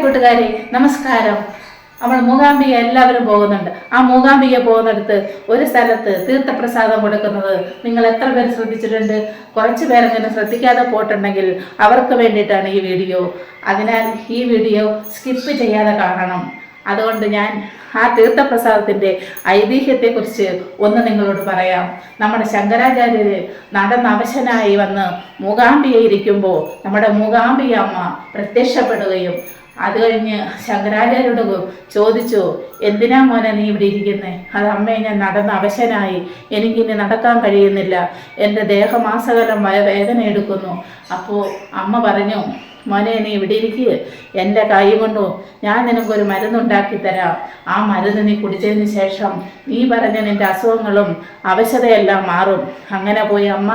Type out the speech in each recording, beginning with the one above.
കൂട്ടുകാരെ നമസ്കാരം. നമ്മൾ മൂകാംബിക എല്ലാവരും പോകുന്നുണ്ട്. ആ മൂകാംബിക പോകുന്നിടത്ത് ഒരു സ്ഥലത്ത് തീർത്ഥപ്രസാദം കൊടുക്കുന്നത് നിങ്ങൾ എത്ര പേര് ശ്രദ്ധിച്ചിട്ടുണ്ട്? കുറച്ച് പേരെങ്ങനെ ശ്രദ്ധിക്കാതെ പോയിട്ടുണ്ടെങ്കിൽ അവർക്ക് വേണ്ടിയിട്ടാണ് ഈ വീഡിയോ. അതിനാൽ ഈ വീഡിയോ സ്കിപ്പ് ചെയ്യാതെ കാണണം. അതുകൊണ്ട് ഞാൻ ആ തീർത്ഥപ്രസാദത്തിന്റെ ഐതിഹ്യത്തെക്കുറിച്ച് ഒന്ന് നിങ്ങളോട് പറയാം. നമ്മുടെ ശങ്കരാചാര്യര് നടന്നവശനായി വന്ന് മൂകാംബിക ഇരിക്കുമ്പോൾ നമ്മുടെ മൂകാംബിക അമ്മ പ്രത്യക്ഷപ്പെടുകയും അത് കഴിഞ്ഞ് ശങ്കരാചാര്യോട് ചോദിച്ചു എന്തിനാ മോനെ നീ ഇവിടെ ഇരിക്കുന്നേ? അത് അമ്മയെ ഞാൻ നടന്ന് അവശനായി. എനിക്കിനി നടക്കാൻ കഴിയുന്നില്ല. എന്റെ ദേഹമാസകലം വേദന എടുക്കുന്നു. അപ്പോൾ അമ്മ പറഞ്ഞു മോനെ നീ ഇവിടെ ഇരിക്കുക എന്റെ കൈ കൊണ്ടു ഞാൻ നിനക്കൊരു മരുന്നുണ്ടാക്കി തരാം. ആ മരുന്ന് നീ കുടിച്ചതിന് ശേഷം നീ പറഞ്ഞ നിന്റെ അസുഖങ്ങളും അവശതയെല്ലാം മാറും. അങ്ങനെ പോയി അമ്മ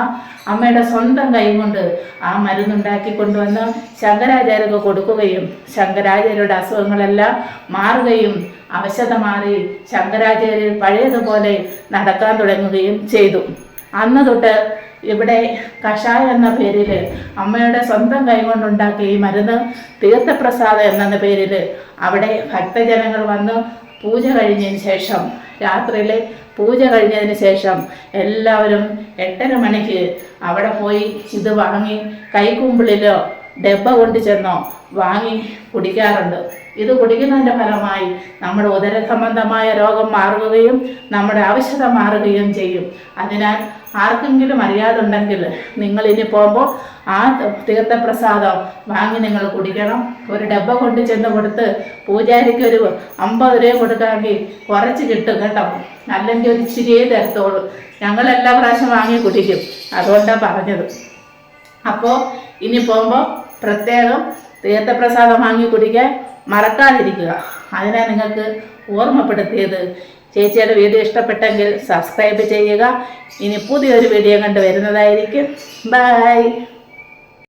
അമ്മയുടെ സ്വന്തം കൈ കൊണ്ട് ആ മരുന്നുണ്ടാക്കി കൊണ്ടുവന്ന് ശങ്കരാചാര്യക്ക് കൊടുക്കുകയും ശങ്കരാചാര്യരുടെ അസുഖങ്ങളെല്ലാം മാറുകയും അവശത മാറി ശങ്കരാചാര്യർ പഴയതുപോലെ നടക്കാൻ തുടങ്ങുകയും ചെയ്തു. അന്ന് തൊട്ട് ഇവിടെ കഷായ എന്ന പേരിൽ അമ്മയുടെ സ്വന്തം കൈകൊണ്ടുണ്ടാക്കിയ ഈ മരുന്ന് തീർത്ഥപ്രസാദം എന്ന പേരിൽ അവിടെ ഭക്തജനങ്ങൾ വന്ന് പൂജ കഴിഞ്ഞതിന് ശേഷം രാത്രിയിലെ പൂജ കഴിഞ്ഞതിന് ശേഷം എല്ലാവരും എട്ടര മണിക്ക് അവിടെ പോയി ഇത് വാങ്ങി കൈക്കുമ്പിളിലോ ഡബ്ബ കൊണ്ട് ചെന്നോ? വാങ്ങി കുടിക്കാറുണ്ട്. ഇത് കുടിക്കുന്നതിന്റെ ഫലമായി നമ്മുടെ ഉദര സംബന്ധമായ രോഗം മാറുകയും നമ്മുടെ ആവശ്യത മാറുകയും ചെയ്യും. അതിനാൽ ആർക്കെങ്കിലും അറിയാതുണ്ടെങ്കിൽ നിങ്ങൾ ഇനി പോകുമ്പോൾ ആ തീർത്ഥപ്രസാദം വാങ്ങി നിങ്ങൾ കുടിക്കണം. ഒരു ഡബ്ബ കൊണ്ട് ചെന്ന് കൊടുത്ത് പൂജാരിക്ക് ഒരു അമ്പത് രൂപ കൊടുക്കാമെങ്കിൽ കുറച്ച് കിട്ടും കേട്ടോ. അല്ലെങ്കിൽ ഒരു ഇച്ചിരിയേ തരത്തോളൂ ഞങ്ങൾ എല്ലാ പ്രാവശ്യം വാങ്ങി കുടിക്കും. അതുകൊണ്ടാണ് പറഞ്ഞത്. അപ്പോൾ ഇനി പോകുമ്പോൾ പ്രത്യേകം തീർത്ഥപ്രസാദം വാങ്ങി കുടിക്കാൻ മറക്കാതിരിക്കുക. അതിനാ നിങ്ങൾക്ക് ഓർമ്മപ്പെടുത്തിയത്. ചേച്ചിയുടെ വീഡിയോ ഇഷ്ടപ്പെട്ടെങ്കിൽ സബ്സ്ക്രൈബ് ചെയ്യുക. ഇനി പുതിയൊരു വീഡിയോ കണ്ട് വരുന്നതായിരിക്കും. ബൈ